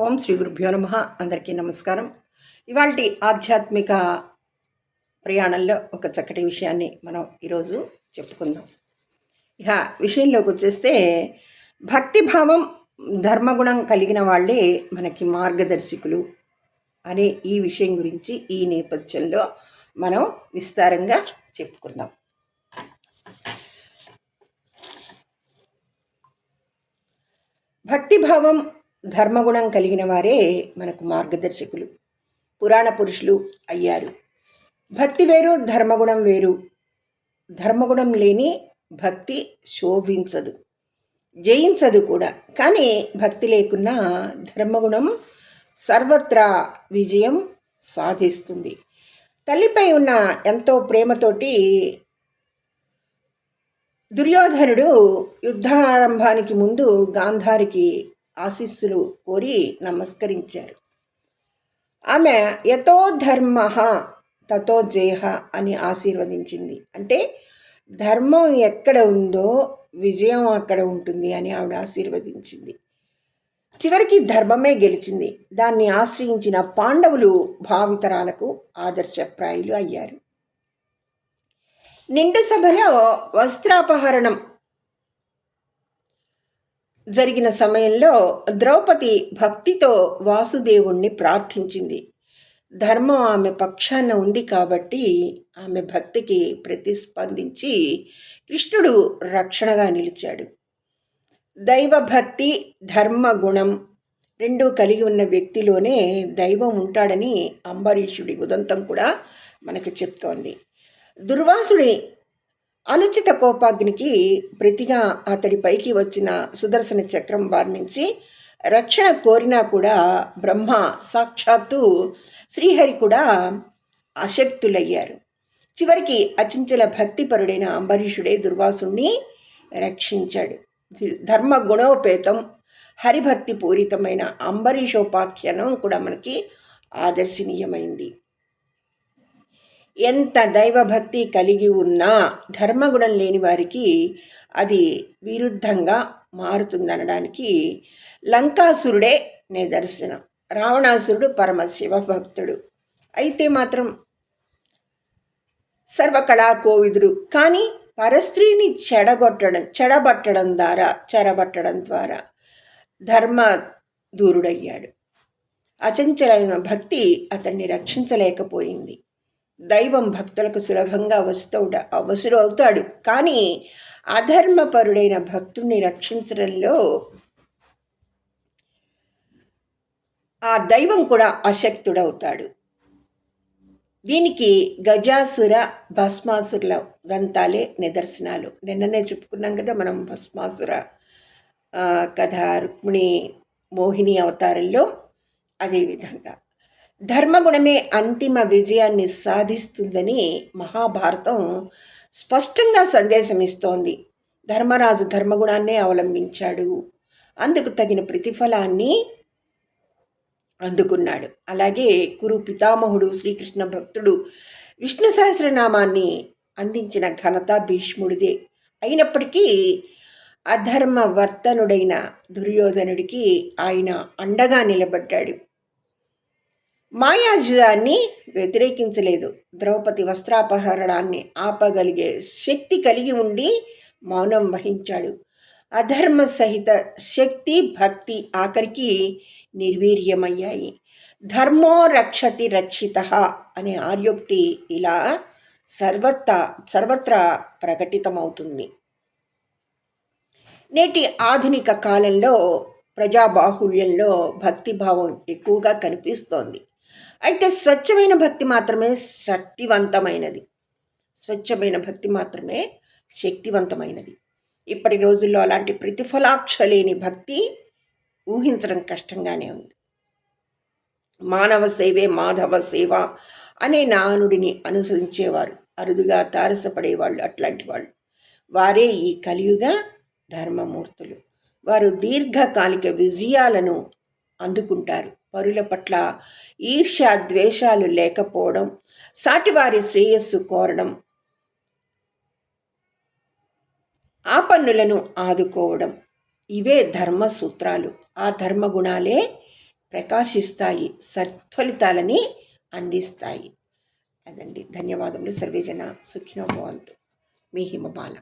ఓం శ్రీ గురుభ్యో నమ. అందరికీ నమస్కారం. ఇవాళ ఆధ్యాత్మిక ప్రయాణంలో ఒక చక్కటి విషయాన్ని మనం ఈరోజు చెప్పుకుందాం. ఇక విషయంలోకి వచ్చేస్తే భక్తిభావం ధర్మగుణం కలిగిన వాళ్ళే మనకి మార్గదర్శకులు అనే ఈ విషయం గురించి ఈ నేపథ్యంలో మనం విస్తారంగా చెప్పుకుందాం. భక్తిభావం ధర్మగుణం కలిగిన వారే మనకు మార్గదర్శకులు. పురాణ పురుషులు అయ్యారు. భక్తి వేరు ధర్మగుణం వేరు. ధర్మగుణం లేని భక్తి శోభించదు. జయించదు కూడా. కానీ భక్తి లేకున్నా ధర్మగుణం సర్వత్రా విజయం సాధిస్తుంది. తల్లిపై ఉన్న ఎంతో ప్రేమతోటి దుర్యోధనుడు యుద్ధారంభానికి ముందు గాంధారికి ఆశీస్సులు కోరి నమస్కరించారు. ఆమె యతో ధర్మ తతో జయ అని ఆశీర్వదించింది. అంటే ధర్మం ఎక్కడ ఉందో విజయం అక్కడ ఉంటుంది అని ఆవిడ ఆశీర్వదించింది. చివరికి ధర్మమే గెలిచింది. దాన్ని ఆశ్రయించిన పాండవులు భావితరాలకు ఆదర్శప్రాయులు అయ్యారు. నిండు సభలో వస్త్రాపహరణం జరిగిన సమయంలో ద్రౌపది భక్తితో వాసుదేవుణ్ణి ప్రార్థించింది. ధర్మం ఆమె పక్షాన ఉంది కాబట్టి ఆమె భక్తికి ప్రతిస్పందించి కృష్ణుడు రక్షణగా నిలిచాడు. దైవభక్తి ధర్మ గుణం రెండూ కలిగి ఉన్న వ్యక్తిలోనే దైవం ఉంటాడని అంబరీషుడి ఉదంతం కూడా మనకు చెప్తోంది. దుర్వాసుడి అనుచిత కోపాగ్నికి ప్రతిగా అతడి పైకి వచ్చిన సుదర్శన చక్రం వర్ణించి రక్షణ కోరినా కూడా బ్రహ్మ సాక్షాత్తు శ్రీహరి కూడా అశక్తులయ్యారు. చివరికి అచించల భక్తిపరుడైన అంబరీషుడే దుర్వాసుణ్ణి రక్షించాడు. ధర్మ గుణోపేతం హరిభక్తి పూరితమైన అంబరీషోపాఖ్యానం కూడా మనకి ఆదర్శనీయమైంది. ఎంత దైవభక్తి కలిగి ఉన్నా ధర్మగుణం లేని వారికి అది విరుద్ధంగా మారుతుందనడానికి లంకాసురుడే నిదర్శనం రావణాసురుడు పరమశివ భక్తుడు. అయితే మాత్రం సర్వకళా కోవిదుడు కానీ పరస్త్రీని చెడగొట్టడం చెడబట్టడం ద్వారా చెరబట్టడం ద్వారా ధర్మ దూరుడయ్యాడు అచంచలైన భక్తి అతన్ని రక్షించలేకపోయింది. దైవం భక్తులకు సులభంగా వస్తువుడ వసుడు అవుతాడు కానీ అధర్మపరుడైన భక్తుడిని రక్షించడంలో ఆ దైవం కూడా అశక్తుడవుతాడు. దీనికి గజాసుర భస్మాసురుల గ్రంథాలే నిదర్శనాలు. నిన్ననే చెప్పుకున్నాం కదా మనం భస్మాసుర కథ రుక్మిణి మోహిని అవతారంలో అదేవిధంగా ధర్మగుణమే అంతిమ విజయాన్ని సాధిస్తుందని మహాభారతం స్పష్టంగా సందేశం ఇస్తోంది. ధర్మరాజు ధర్మగుణాన్నే అవలంబించాడు. అందుకు తగిన ప్రతిఫలాన్ని అందుకున్నాడు. అలాగే కురు పితామహుడు శ్రీకృష్ణ భక్తుడు విష్ణు సహస్రనామాన్ని అందించిన ఘనత భీష్ముడిదే. అయినప్పటికీ అధర్మ వర్తనుడైన దుర్యోధనుడికి ఆయన అండగా నిలబడ్డాడు. మాయాజుదాన్ని వ్యతిరేకించలేదు. ద్రౌపది వస్త్రాపహరణాన్ని ఆపగలిగే శక్తి కలిగి ఉండి మౌనం వహించాడు. అధర్మ సహిత శక్తి భక్తి ఆఖరికి నిర్వీర్యమయ్యాయి. ధర్మో రక్షతి రక్షిత అనే ఆర్యోక్తి ఇలా సర్వత్ర సర్వత్రా ప్రకటితమవుతుంది. నేటి ఆధునిక కాలంలో ప్రజాబాహుళ్యంలో భక్తిభావం ఎక్కువగా కనిపిస్తోంది. అయితే స్వచ్ఛమైన భక్తి మాత్రమే శక్తివంతమైనది. స్వచ్ఛమైన భక్తి మాత్రమే శక్తివంతమైనది. ఇప్పటి రోజుల్లో అలాంటి ప్రతిఫలాక్ష లేని భక్తి ఊహించడం కష్టంగానే ఉంది. మానవ సేవే మాధవ సేవ అనే నానుడిని అనుసరించేవారు. అరుదుగా తారసపడేవాళ్ళు అట్లాంటి వాళ్ళు. వారే ఈ కలియుగ ధర్మమూర్తులు. వారు దీర్ఘకాలిక విజయాలను అందుకుంటారు. పరుల పట్ల ఈర్ష్య ద్వేషాలు లేకపోవడం సాటివారి శ్రేయస్సు కోరడం ఆపన్నులను ఆదుకోవడం ఇవే ధర్మ సూత్రాలు ఆ ధర్మగుణాలే ప్రకాశిస్తాయి సత్ఫలితాలని అందిస్తాయి. అదండి. ధన్యవాదములు. సర్వేజన సుఖినోభవంతు. మీ హిమబాల.